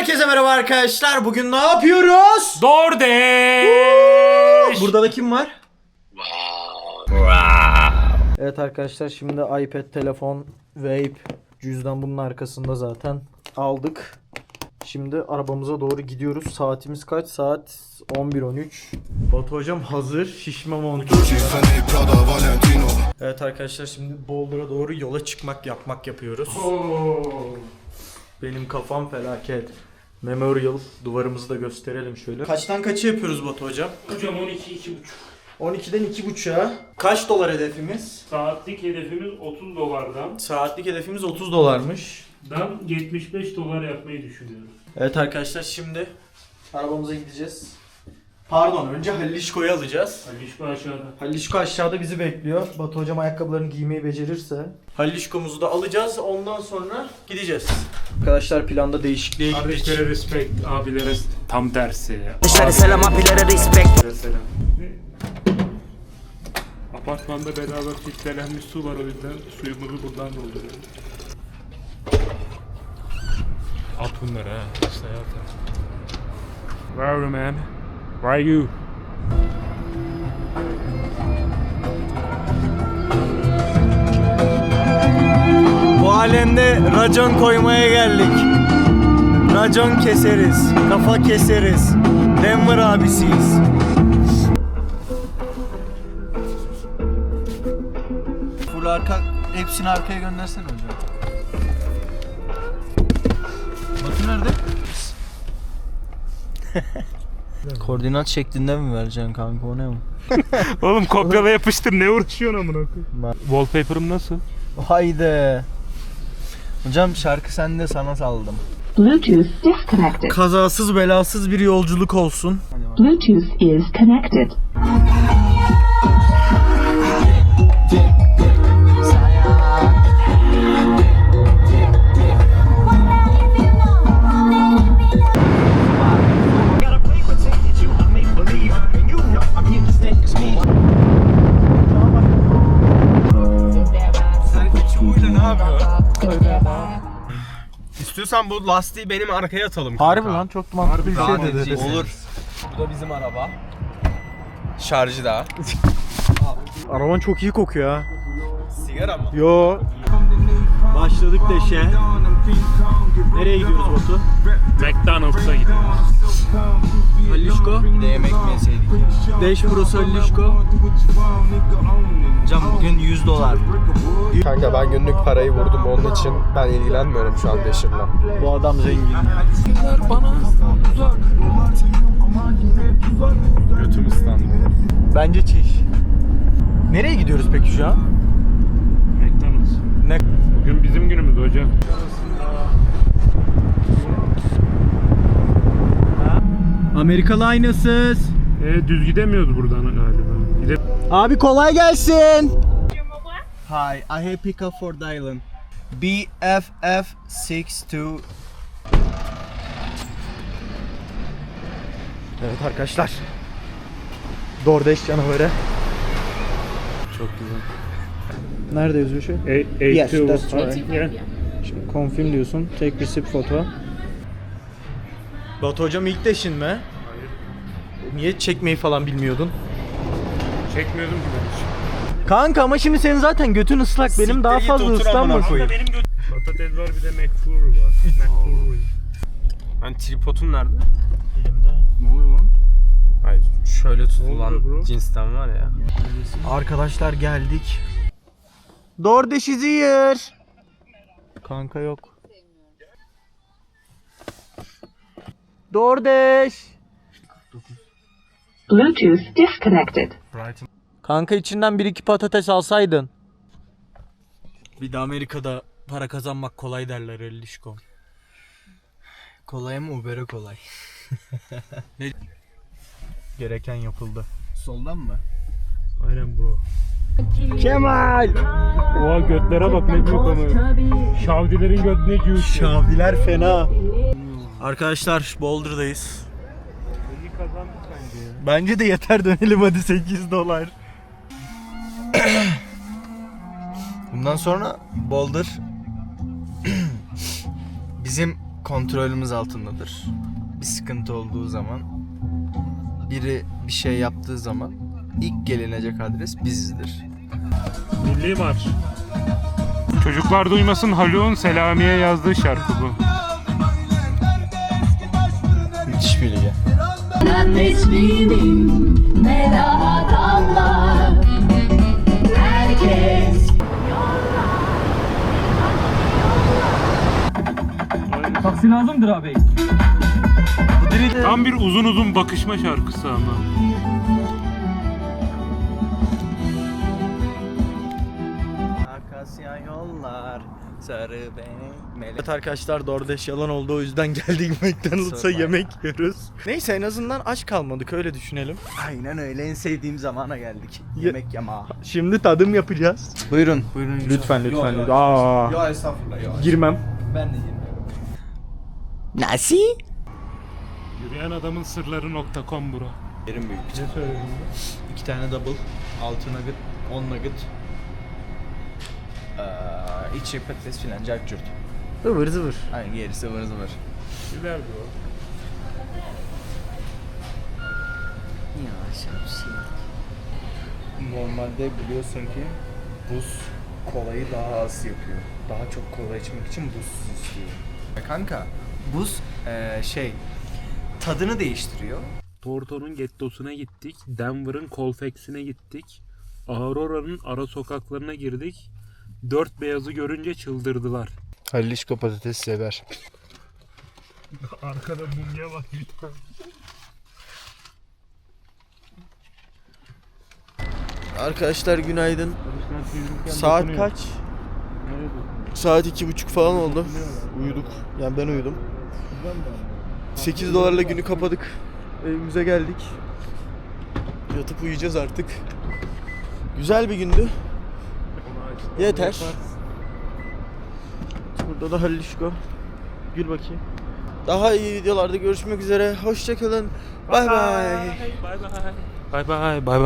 Herkese merhaba arkadaşlar. Bugün ne yapıyoruz? DoorDash. Burada da kim var? Evet arkadaşlar şimdi iPad, telefon, vape, cüzdan bunun arkasında zaten aldık. Şimdi arabamıza doğru gidiyoruz. Saatimiz kaç? Saat 11.13. Batu hocam hazır. Şişme montu. Evet arkadaşlar şimdi Boulder'a doğru yola çıkmak yapmak yapıyoruz. Benim kafam felaket. Memorial duvarımızı da gösterelim şöyle. Kaçtan kaçı yapıyoruz Batu hocam? Hocam 12 2,5. 12'den 2.5'a. Kaç dolar hedefimiz? Saatlik hedefimiz 30 dolardan Saatlik hedefimiz 30 dolarmış. dan 75 dolar yapmayı düşünüyoruz. Evet arkadaşlar şimdi arabamıza gideceğiz. Pardon önce Halilişko'yu alacağız. Alişko aşağıda. Halilişko aşağıda bizi bekliyor. Batu hocam ayakkabılarını giymeyi becerirse. Halilişko'muzu da alacağız. Ondan sonra gideceğiz. Arkadaşlar planda değişikliğe gittik. Kardeşlere respect, abilere tam tersi. Dışarı selam abilere respect. Selam. Ne? Apartmanda bedava filtrelenmiş su var o yüzden suyumuzu buradan dolduruyoruz. At bunları ha. İşte at. Where are you man? Where are you? Bu alemde racon koymaya geldik. Racon keseriz, kafa keseriz. Denver abisiyiz. Full arka, hepsini arkaya göndersene hocam. Batu nerede? Koordinat şeklinde mi vereceksin kanka o ne o? Oğlum kopyala yapıştır ne uğraşıyorsun amına koyayım? Wallpaper'ım nasıl? Haydi. Hocam şarkı sende sana saldım. Bluetooth disconnected. Kazasız belasız bir yolculuk olsun. Bluetooth is connected. İstiyorsan bu lastiği benim arkaya atalım. Harbi lan çok mantıklı bir Daha şey dedi. Olur. Bu da bizim araba. Şarjı da. Araban çok iyi kokuyor ha. Sigara mı? Yo. Başladık deşe. Nereye gidiyoruz Batu? McDonald's'a gidiyoruz. Halişko. Bir de yemek mi yeseydik? Deş burası Halişko. Hocam bugün 100 dolar. Kanka ben günlük parayı vurdum onun için ben ilgilenmiyorum şu an Beşir'le. Bu adam zengin. Götüm ıslandı. Bence çiş. Nereye gidiyoruz peki şu an? McDonald's. Ne? Bugün bizim günümüz hocam. Amerikalı aynasız. E, düz gidemiyoruz buradan galiba. Gide Abi kolay gelsin. Hi, I have pick up for Dylan. BFF62 Evet arkadaşlar. DoorDash canavarı. Çok güzel. Nerede yazıyor şey? A, A Yes, two, that's right? Yeah. Şimdi confirm diyorsun. Take receipt foto. Batu hocam ilk deşin mi? Hayır. Niye çekmeyi falan bilmiyordun? Çekmiyordum ki ben hiç. Kanka ama şimdi senin zaten götün ıslak. Benim Siktir daha git, fazla otur amına ıslanmasın. koyayım. Benim göt... Patates var bir de McFlurry var. McFlurry. Hani tripodun nerede? Ne oluyor lan? Hayır şöyle oluyor tutulan cinsten var ya. Arkadaşlar geldik. DoorDash is here. Kanka yok. DoorDash. Bluetooth disconnected. Kanka içinden bir iki patates alsaydın. Bir de Amerika'da para kazanmak kolay derler Ellişkom. Kolay mı Uber'e kolay? Gereken yapıldı. Soldan mı? Aynen bro. Kemal! Oha götlere bak ne büyük ama. Şavdilerin göt ne büyük. Şaviler fena. Arkadaşlar Boulder'dayız. İyi kazandık bence ya. Bence de yeter dönelim hadi 8 dolar. Bundan sonra Boulder bizim kontrolümüz altındadır. Bir sıkıntı olduğu zaman, biri bir şey yaptığı zaman ilk gelinecek adres bizizdir. Milli Marş. Çocuklar duymasın Haluk'un Selami'ye yazdığı şarkı bu. İsminin ne daha damlar Herkes Taksi lazımdır abi. Tam bir uzun uzun bakışma şarkısı ama. Sarı beni Evet arkadaşlar DoorDash yalan oldu o yüzden geldik McDonald's'a Sorma. yemek yiyoruz. Neyse en azından aç kalmadık öyle düşünelim. Aynen öyle en sevdiğim zamana geldik. Ye- Yemek yama. Şimdi tadım yapacağız. Buyurun. Buyurun. Lütfen lütfen. lütfen. Aa, Ya estağfurullah ya. girmem. Ben de girmiyorum. Nasi? Yürüyen adamın sırları.com bro. Yerim büyük. İki tane double, altı nugget, on nugget. Ee, içi patates filan, cart curt. Zıvır zıvır. Aynen gerisi ıvır zıvır. Güzel bro. Ya şapşik. Normalde biliyorsun ki buz kolayı daha az yapıyor. Daha çok kola içmek için buzsuz istiyor. Kanka buz eee, şey tadını değiştiriyor. Porto'nun gettosuna gittik. Denver'ın Colfex'ine gittik. Aurora'nın ara sokaklarına girdik. Dört beyazı görünce çıldırdılar. Halilişko patates sever. Arkada mumya var bir tane. Arkadaşlar günaydın. Saat kaç? Saat iki buçuk falan oldu. Uyuduk. Yani ben uyudum. 8 dolarla günü kapadık. Evimize geldik. Yatıp uyuyacağız artık. Güzel bir gündü. Yeter. Burada da Halil İşko. Gül bakayım. Daha iyi videolarda görüşmek üzere. Hoşçakalın. Bay bay. Bay bay. Bay bay. Bay bay.